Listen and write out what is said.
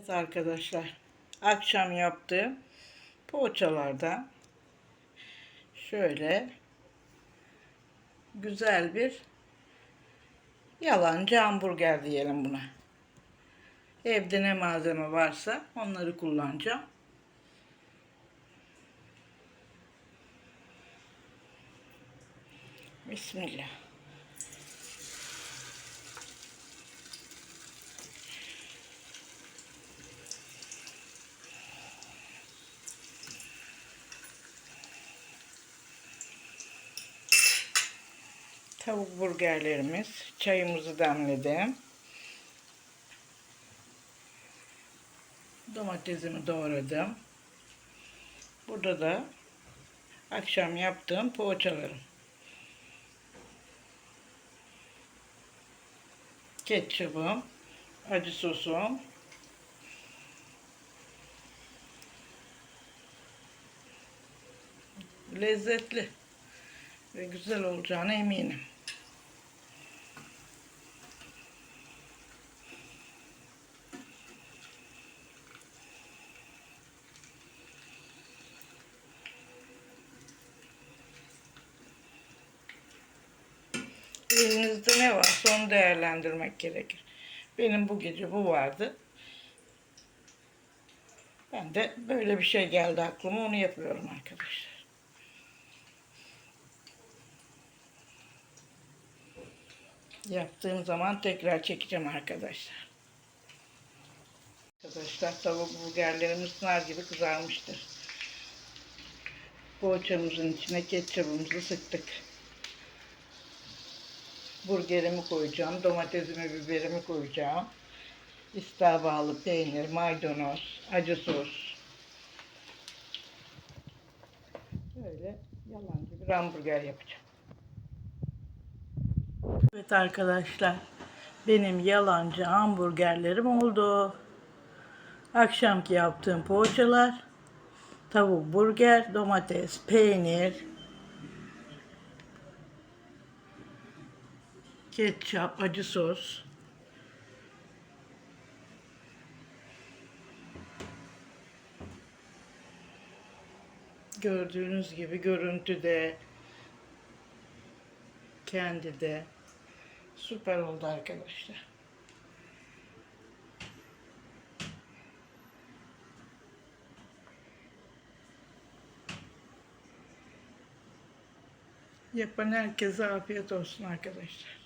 Evet arkadaşlar, akşam yaptığım poğaçalardan şöyle güzel bir yalancı hamburger diyelim buna. Evde ne malzeme varsa onları kullanacağım. Bismillah. Tavuk burgerlerimiz. Çayımızı demledim. Domatesimi doğradım. Burada da akşam yaptığım poğaçalarım. Ketçabım, acı sosum, lezzetli ve güzel olacağına eminim. Elinizde ne varsa onu değerlendirmek gerekir. Benim bu gece bu vardı. Ben de böyle bir şey geldi aklıma onu yapıyorum arkadaşlar. Yaptığım zaman tekrar çekeceğim arkadaşlar. Arkadaşlar tavuk burgerlerimiz nar gibi kızarmıştır. Poğaçamızın içine ketçabımızı sıktık. Burgerimi koyacağım, domatesimi, biberimi koyacağım. İsteğe bağlı peynir, maydanoz, acı sos. Böyle yalancı bir hamburger yapacağım. Evet arkadaşlar, benim yalancı hamburgerlerim oldu. Akşamki yaptığım poğaçalar, tavuk burger, domates, peynir, ketçap, acı sos. Gördüğünüz gibi görüntüde, kendi de süper oldu arkadaşlar. Yapan herkese afiyet olsun arkadaşlar.